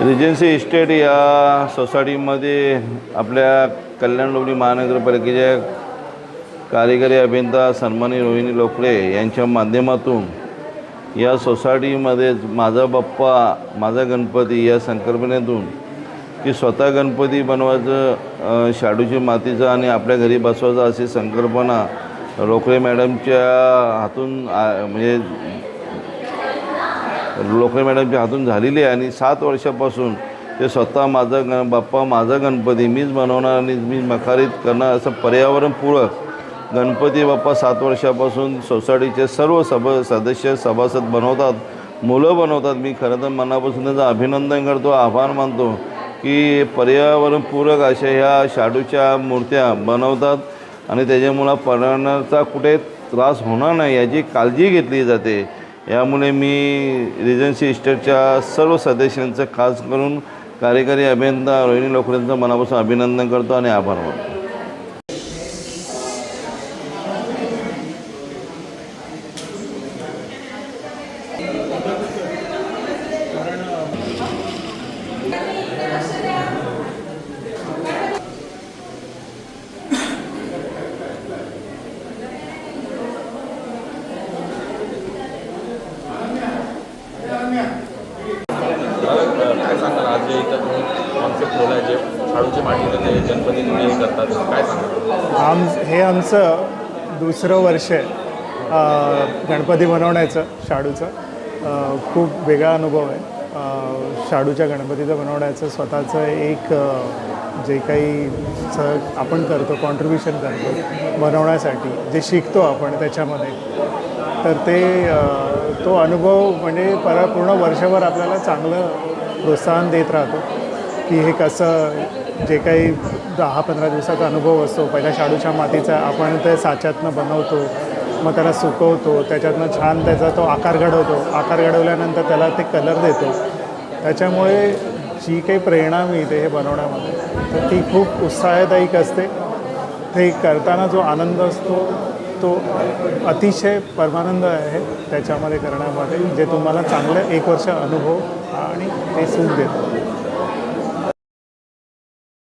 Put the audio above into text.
Regency estate या सोसायटीमध्ये आपल्या कल्याण डोंबिवली महानगरपालिकेच्या कार्यकारी अभियंता सन्मानी रोहिणी लोकडे यांच्या माध्यमातून या सोसायटीमध्ये माझा बाप्पा माझा गणपती या संकल्पनेतून की स्वतः गणपती बनवायचं शाडूची मातीचं आणि आपल्या घरी बसवायचं अशी संकल्पना रोखळे मॅडमच्या हातून म्हणजे लोकरे मॅडमच्या हातून झालेली आहे आणि सात वर्षापासून ते स्वतः माझा गण बाप्पा माझा गणपती मीच बनवणार आणि मी मखारीत करणार असं पर्यावरणपूरक गणपती बाप्पा सात वर्षापासून सोसायटीचे सर्व सभ सदस्य सभासद बनवतात मुलं बनवतात. मी खरं तर मनापासून त्यांचं अभिनंदन करतो आभार मानतो की पर्यावरणपूरक अशा ह्या शाडूच्या मूर्त्या बनवतात आणि त्याच्यामुळं पर्यावरणाचा कुठे त्रास होणार नाही याची काळजी घेतली जाते. यामुळे मी रिजन्सी इस्टेटच्या सर्व सदस्यांचं खास करून कार्यकारी अभियंता रोहिणी लोकरेंचं मनापासून अभिनंदन करतो आणि आभार मानतो. काय सांगाल आज जे इथं तुम्ही कॉन्सेप्ट ठेवला जे शाडूची मातीने ते गणपती तुम्ही हे करतात. काय सांगाल आम हे आमचं दुसरं वर्ष आहे. गणपती बनवण्याचं शाडूचं. खूप वेगळा अनुभव आहे. शाडूच्या गणपतीचं बनवण्याचं स्वतःचं एक जे काही स आपण करतो कॉन्ट्रीब्युशन करतो बनवण्यासाठी जे शिकतो आपण त्याच्यामध्ये. तर ते तो अनुभव म्हणजे पर पूर्ण वर्षभर आपल्याला चांगलं प्रोत्साहन देत राहतो. की हे कसं जे काही दहा पंधरा दिवसाचा अनुभव असतो पहिल्या शाडूच्या मातीचा आपण ते साच्यातनं बनवतो मग त्याला सुकवतो त्याच्यातनं छान त्याचा तो आकार घडवतो. आकार घडवल्यानंतर त्याला ते कलर देतो. त्याच्यामुळे जी काही प्रेरणा मिळते हे बनवण्यामध्ये तर ती खूप उत्साहदायिक असते. ते करताना जो आनंद असतो तो अतिशय परमानंद आहे त्याच्यामध्ये करण्यामध्ये जे तुम्हाला चांगलं एक वर्ष अनुभव आणि ते सूट देतं.